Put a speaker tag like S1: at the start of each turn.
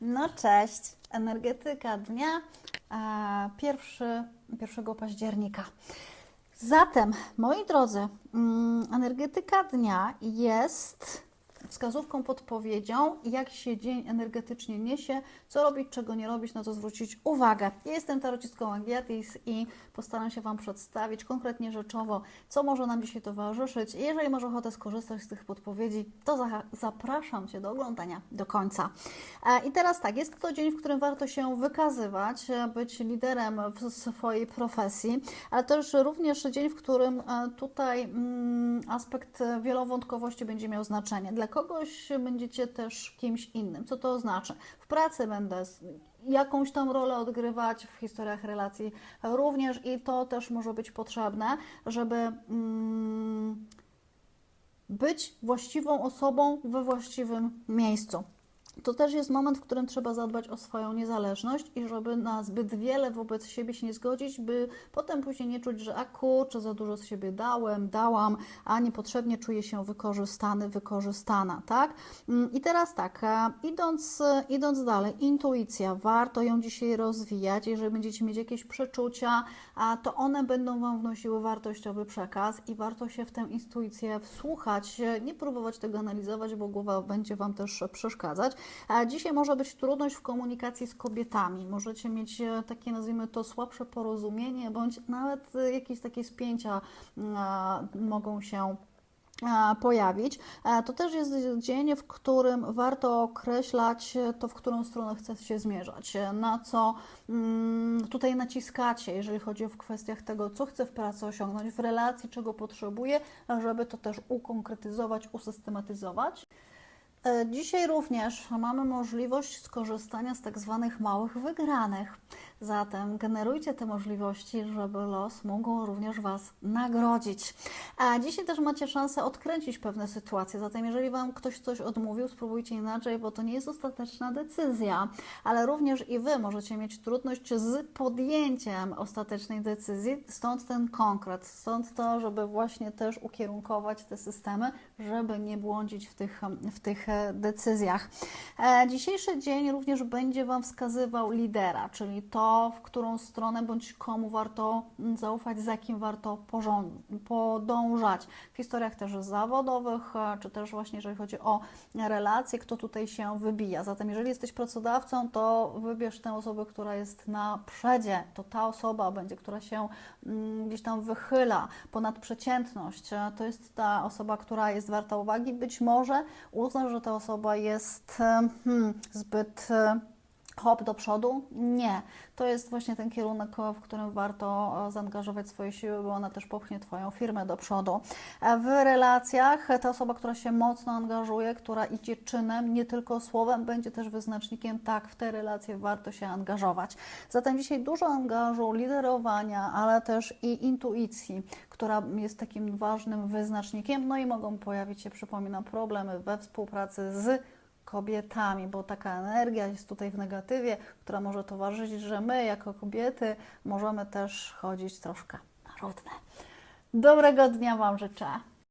S1: No cześć, energetyka dnia a, pierwszy, 1 października. Zatem, moi drodzy, mm, energetyka dnia jest wskazówką, podpowiedzią, jak się dzień energetycznie niesie, co robić, czego nie robić, na co zwrócić uwagę. Ja jestem tarocistką Agiatis i postaram się Wam przedstawić konkretnie rzeczowo, co może nam dzisiaj towarzyszyć. Jeżeli masz ochotę skorzystać z tych podpowiedzi, to za zapraszam Cię do oglądania do końca. E, I teraz tak, jest to dzień, w którym warto się wykazywać, e, być liderem w swojej profesji, ale też również dzień, w którym e, tutaj mm, aspekt wielowątkowości będzie miał znaczenie. Dla kogoś będziecie też kimś innym. Co to oznacza? W pracy będę jakąś tam rolę odgrywać w historiach relacji również i to też może być potrzebne, żeby mm, być właściwą osobą we właściwym miejscu. To też jest moment, w którym trzeba zadbać o swoją niezależność i żeby na zbyt wiele wobec siebie się nie zgodzić, by potem później nie czuć, że a kurczę, za dużo z siebie dałem, dałam, a niepotrzebnie czuję się wykorzystany, wykorzystana, tak? Mm, I teraz tak, e, idąc, e, idąc dalej, intuicja, warto ją dzisiaj rozwijać, jeżeli będziecie mieć jakieś przeczucia, to one będą Wam wnosiły wartościowy przekaz i warto się w tę intuicję wsłuchać, e, nie próbować tego analizować, bo głowa będzie Wam też przeszkadzać. A dzisiaj może być trudność w komunikacji z kobietami. Możecie mieć e, takie, nazwijmy to, słabsze porozumienie, bądź nawet e, jakieś takie spięcia e, mogą się pojawić. To też jest dzień, w którym warto określać to, w którą stronę chce się zmierzać, na co mm, tutaj naciskacie, jeżeli chodzi o kwestiach tego, co chcę w pracy osiągnąć, w relacji, czego potrzebuję, żeby to też ukonkretyzować, usystematyzować. E, Dzisiaj również mamy możliwość skorzystania z tak zwanych małych wygranych. Zatem generujcie te możliwości, żeby los mógł również Was nagrodzić. A dzisiaj też macie szansę odkręcić pewne sytuacje. Zatem jeżeli Wam ktoś coś odmówił, spróbujcie inaczej, bo to nie jest ostateczna decyzja, ale również i Wy możecie mieć trudność z podjęciem ostatecznej decyzji. Stąd ten konkret, stąd to, żeby właśnie też ukierunkować te systemy, żeby nie błądzić w tych, w tych decyzjach. E, Dzisiejszy dzień również będzie Wam wskazywał lidera, czyli to, w którą stronę bądź komu warto zaufać, za kim warto podążać. W historiach też zawodowych, e, czy też właśnie jeżeli chodzi o relacje, kto tutaj się wybija. Zatem jeżeli jesteś pracodawcą, to wybierz tę osobę, która jest na przedzie. To ta osoba będzie, która się mm, gdzieś tam wychyla ponad przeciętność. E, To jest ta osoba, która jest warta uwagi. Być może uznasz, że ta osoba jest hmm, zbyt hop do przodu? Nie. To jest właśnie ten kierunek, w którym warto e, zaangażować swoje siły, bo ona też popchnie Twoją firmę do przodu. E, W relacjach ta osoba, która się mocno angażuje, która idzie czynem, nie tylko słowem, będzie też wyznacznikiem, tak, w te relacje warto się angażować. Zatem dzisiaj dużo angażu, liderowania, ale też i intuicji, która jest takim ważnym wyznacznikiem. No i mogą pojawić się, przypominam, problemy we współpracy z kobietami, bo taka energia jest tutaj w negatywie, która może towarzyszyć, że my jako kobiety możemy też chodzić troszkę na równe. Dobrego dnia Wam życzę.